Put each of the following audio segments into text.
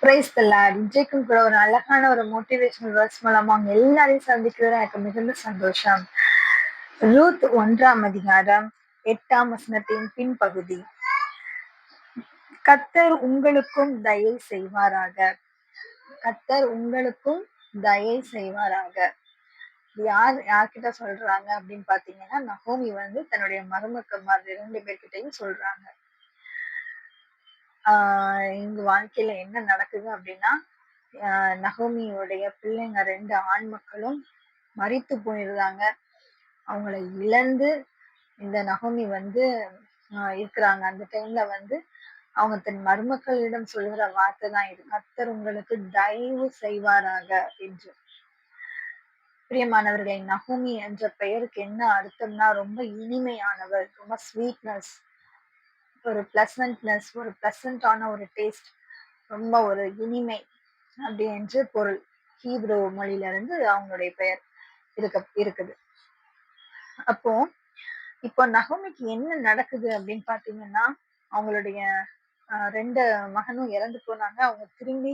Price தல்லார் இன்றைக்கும் கூட ஒரு அழகான ஒரு மோட்டிவேஷனல் வேர்ட்ஸ் மூலமா அவங்க எல்லாரையும் சந்திக்கிறது எனக்கு மிகுந்த சந்தோஷம். ரூத் ஒன்றாம் அதிகாரம் எட்டாம் வசனத்தின் பின்பகுதி. கத்தர் உங்களுக்கும் தயை செய்வாராக. கத்தர் உங்களுக்கும் தயை செய்வாராக. யார் யார்கிட்ட சொல்றாங்க அப்படின்னு பாத்தீங்கன்னா நகோமி வந்து தன்னுடைய மருமக்கமார் இரண்டு பேர்கிட்டையும் சொல்றாங்க. எங்க வாழ்க்கையில என்ன நடக்குது அப்படின்னா ஆஹ் நகோமியோடைய பிள்ளைங்க ரெண்டு ஆண் மக்களும் மறித்து போயிருந்தாங்க அவங்கள இழந்து இந்த நகோமி வந்து இருக்கிறாங்க. அந்த டைம்ல வந்து அவங்க தன் மருமக்களிடம் சொல்கிற வார்த்தை தான் இது. கத்தர் உங்களுக்கு தயவு செய்வாராக என்று. பிரியமானவர்களை நகோமி என்ற பெயருக்கு என்ன அர்த்தம்னா ரொம்ப இனிமையானவர் ரொம்ப ஸ்வீட்னஸ் ஒரு பிளசன்ட்னஸ் ஒரு பிளசண்டான ஒரு டேஸ்ட் ரொம்ப ஒரு இனிமை அப்படி என்று பொருள். ஹீப்ரோ மொழியில இருந்து அவங்களுடைய பெயர் இருக்க இருக்குது. அப்போ இப்போ நகோமிக்கு என்ன நடக்குது அப்படின்னு பாத்தீங்கன்னா அவங்களுடைய ரெண்டு மகனும் இறந்து போனாங்க. அவங்க திரும்பி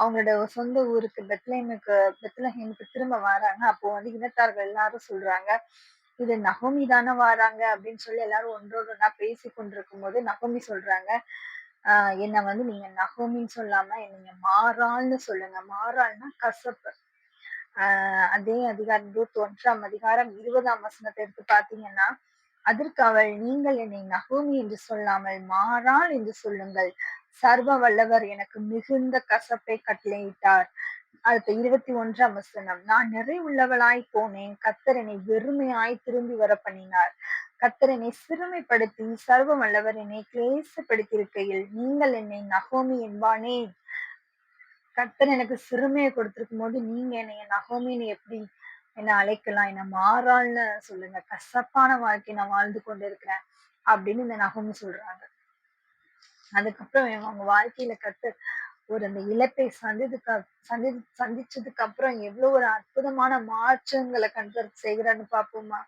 அவங்களோட சொந்த ஊருக்கு பெத்லேமுக்கு பெத்லஹேமுக்கு திரும்ப வராங்க. அப்போ வந்து இனத்தார்கள் எல்லாரும் சொல்றாங்க இது நகோமி தானே வராங்க அப்படின்னு சொல்லி எல்லாரும் ஒன்றோடு ஒன்றா பேசி கொண்டிருக்கும் போது நகோமி சொல்றாங்க ஆஹ் என்ன வந்து நீங்க நகோமின்னு சொல்லாம நீங்க மாறாள்னு சொல்லுங்க. மாறாள்னா கசப்பு. ஆஹ் அதே அதிகாரம் இருபத்தி ஒன்றாம் அதிகாரம் இருபதாம் வசனத்தை எடுத்து பாத்தீங்கன்னா அதற்கு அவள் நீங்கள் என்னை நகோமி என்று சொல்லாமல் மாறாள் என்று சொல்லுங்கள். சர்வ வல்லவர் எனக்கு மிகுந்த கசப்பை கட்டளையிட்டார். அடுத்த இருபத்தி ஒன்றாம் வசனம். நான் நிறைவுள்ளவளாய் போனேன். கத்தரனை வெறுமையாய் திரும்பி வர பண்ணினார். கத்தரனை சிறுமைப்படுத்தி சர்வ வல்லவர் என்னை கிளேசப்படுத்தியிருக்கையில் நீங்கள் என்னை நகோமி என்பானே. கத்தர் எனக்கு சிறுமையை கொடுத்திருக்கும் போது நீங்க என்னை நகோமின்னு எப்படி என்ன அழைக்கலாம்? என்ன மாறாள்னு சொல்லுங்க. கசப்பான வாழ்க்கை நான் வாழ்ந்து கொண்டு இருக்கிறேன் அப்படின்னு இந்த நகோமி சொல்றாங்க. அதுக்கப்புறம் அவங்க வாழ்க்கையில கத்து ஒரு அந்த இழப்பை சந்திதுக்கு சந்தி சந்திச்சதுக்கு அப்புறம் எவ்வளவு ஒரு அற்புதமான மாற்றங்களை கண்டு செய்கிறான்னு பார்ப்போமா?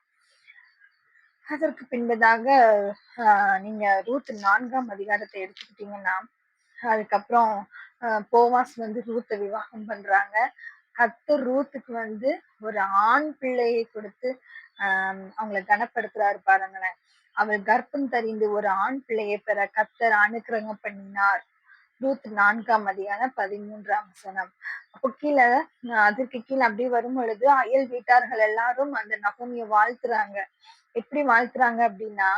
அதற்கு பின்பதாக ஆஹ் நீங்க ரூத் நான்காம் அதிகாரத்தை எடுத்துக்கிட்டீங்கன்னா அதுக்கப்புறம் போவாஸ் வந்து ரூத்தை விவாகம் பண்றாங்க. கத்து ரூத்துக்கு வந்து ஒரு ஆண் பிள்ளையை கொடுத்து ஆஹ் அவங்களை கனப்படுத்துறாரு பாருங்களேன். அவள் கர்ப்பம் தறிந்து ஒரு ஆண் பிள்ளையை பெற கத்தர் அனுக்கிரகம் பண்ணினார். நூத்தி நான்காம் அதிகாரம் பதிமூன்றாம் வசனம். அப்போ கீழே அதற்கு கீழே அப்படி வரும் பொழுது அயல் வீட்டார்கள் எல்லாரும் அந்த நகோமிய வாழ்த்துறாங்க. எப்படி வாழ்த்துறாங்க அப்படின்னா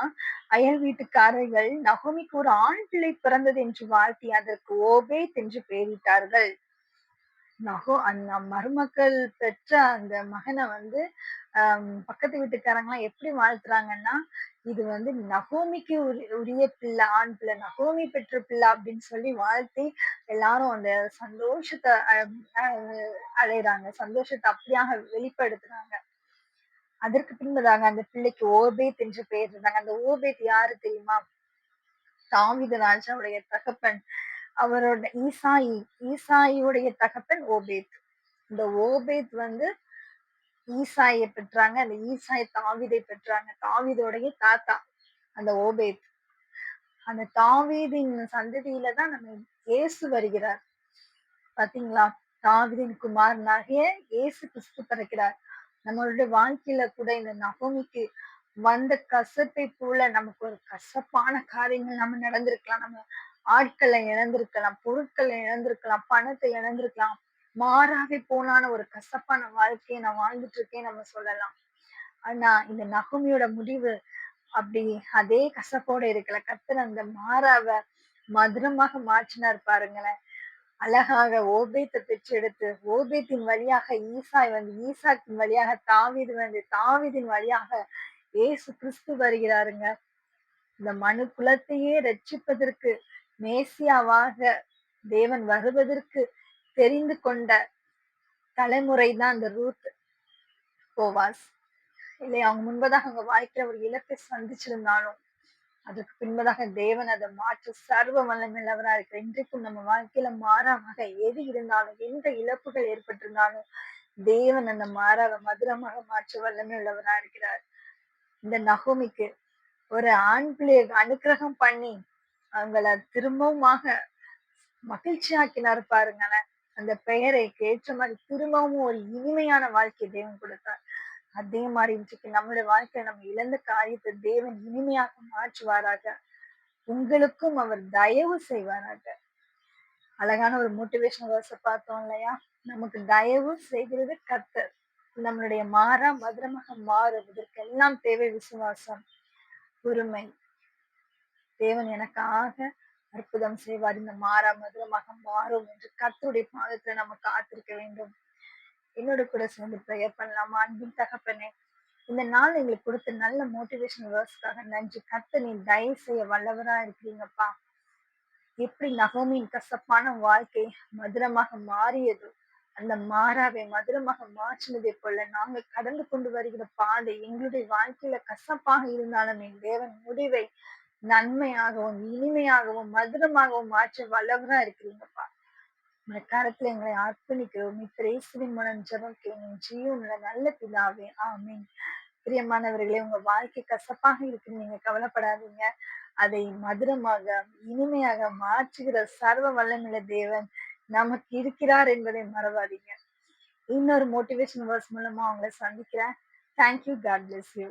அயல் வீட்டுக்காரர்கள் நகோமிக்கு ஒரு ஆண் பிள்ளை பிறந்தது என்று வாழ்த்தி அதற்கு ஓபே என்று பெயரிட்டார்கள். நகோ அந்த மருமக்கள் பெற்ற அந்த மகனை வந்து ஆஹ் பக்கத்து வீட்டுக்காரங்களாம் எப்படி வாழ்த்துறாங்கன்னா இது வந்து நகோமிக்கு உரிய பிள்ளை ஆண் பிள்ளை நகோமி பெற்ற பிள்ளை அப்படின்னு சொல்லி வாழ்த்தி எல்லாரும் அந்த சந்தோஷத்தை அடையிறாங்க. சந்தோஷத்தை அப்படியாக வெளிப்படுத்துறாங்க. அதற்கு பின்பதாக அந்த பிள்ளைக்கு ஓபேத் என்று பெயர் இருந்தாங்க. அந்த ஓபேத் யாரு தெரியுமா? தாமித ராஜாவுடைய தகப்பன். அவரோட ஈசாயி ஈசாயியுடைய தகப்பன் ஓபேத். இந்த ஓபேத் வந்து ஈசாயை பெற்றாங்க. அந்த ஈசாய் தாவிதை பெற்றாங்க. தாவிதோடைய தாத்தா அந்த ஓபேத். அந்த தாவீதின் சந்ததியில தான் நம்ம இயேசு வருகிறார். பாத்தீங்களா? தாவிதின் குமாரனாகிய இயேசு கிறிஸ்து பிறக்கிறார். நம்மளுடைய வாழ்க்கையில கூட இந்த நகோமிக்கு வந்த கசப்பை போல நமக்கு ஒரு கசப்பான காரியங்கள் நம்ம நடந்திருக்கலாம். நம்ம ஆட்களை இழந்திருக்கலாம் பொருட்களை இழந்திருக்கலாம் பணத்தை இழந்திருக்கலாம். மாறாவே போனான ஒரு கசப்பான வாழ்க்கையை நான் வாழ்ந்துட்டு இருக்கேன் நம்ம சொல்லலாம். ஆனா இந்த நகுமியோட முடிவு அப்படி அதே கசப்போட இருக்கல. கத்தர் அந்த மாறாவ மதுரமாக மாற்றினார் பாருங்களேன். அழகாக ஓபேத்தை பெற்றெடுத்து ஓபேத்தின் வழியாக ஈசாய் வந்து ஈசாக்கின் வழியாக தாவிது வந்து தாவிதின் வழியாக ஏசு கிறிஸ்து வருகிறாருங்க. இந்த மனு குலத்தையே ரட்சிப்பதற்கு மேசியாவாக தேவன் வருவதற்கு தெரிந்து கொண்ட தலைமுறை தான் அந்த ரூத் போவாஸ். இல்லை அவங்க முன்பதாக அவங்க வாழ்க்கையில ஒரு இழப்பை சந்திச்சிருந்தாலும் அதுக்கு பின்பதாக தேவன் அதை மாற்று சர்வ வல்லமில்லவராக இருக்கிற இன்றைக்கும் நம்ம வாழ்க்கையில மாறாமாக எது இருந்தாலும் எந்த இழப்புகள் ஏற்பட்டிருந்தாலும் தேவன் அந்த மாறாக மதுரமாக மாற்ற வல்லமை உள்ளவராக இருக்கிறார். இந்த நகோமிக்கு ஒரு ஆண் பிள்ளையை அனுக்கிரகம் பண்ணி அவங்கள திரும்பவுமாக மகிழ்ச்சியாக்கினார் பாருங்களேன். அந்த பெயரை ஏற்ற மாதிரி திரும்பவும் ஒரு இனிமையான வாழ்க்கை தேவன் கொடுத்தார். அதே மாதிரி இன்றைக்கு நம்மளுடைய வாழ்க்கையை நம்ம இழந்த காரியத்தை தேவன் இனிமையாக மாற்றுவாராக. உங்களுக்கும் அவர் தயவு செய்வாராக. அழகான ஒரு மோட்டிவேஷன் வேர்ஸ பார்த்தோம் இல்லையா? நமக்கு தயவு செய்கிறது கத்தர் நம்மளுடைய மாறா மதுரமாக மாறுவதற்கு எல்லாம் தேவை விசுவாசம் பொறுமை. தேவன் எனக்காக அற்புதம் செய்வார். இந்த மாறா மதுரமாக மாறும் என்று கத்தருடைய பாதத்துல நம்ம காத்திருக்க வேண்டும். என்னோட கூட சேர்ந்து ப்ரேயர் பண்ணலாமா? அன்பின் தகப்பனே இந்த நாள் எங்களுக்கு கொடுத்த நல்ல மோட்டிவேஷன் வேர்ஸ்க்காக நன்றி. கத்த நீ தயவு செய்ய வல்லவரா இருக்கிறீங்கப்பா. எப்படி நகோமியின் கசப்பான வாழ்க்கை மதுரமாக மாறியது அந்த மாறாவை மதுரமாக மாற்றினதை போல நாங்கள் கடந்து கொண்டு வருகிற பாதை எங்களுடைய வாழ்க்கையில கசப்பாக இருந்தாலும் என் தேவன் முடிவை நன்மையாகவும் இனிமையாகவும் மதுரமாகவும் மாற்ற வல்லவரா இருக்கிறீங்கப்பா. இந்த கரத்துல எங்களை அர்ப்பணிக்கிறோம். இத்திரேசுவின் மூலம் ஜபம் கேளும் ஜீவனுள்ள நல்ல பிதாவே. ஆமீன். பிரியமானவர்களே உங்க வாழ்க்கை கசப்பாக இருக்கு நீங்க கவலைப்படாதீங்க. அதை மதுரமாக இனிமையாக மாற்றுகிற சர்வ வல்லமில்ல தேவன் நமக்கு இருக்கிறார் என்பதை மறவாதீங்க. இன்னொரு மோட்டிவேஷன் வேர்ஸ் மூலமா அவங்களை சந்திக்கிறேன். Thank you God bless you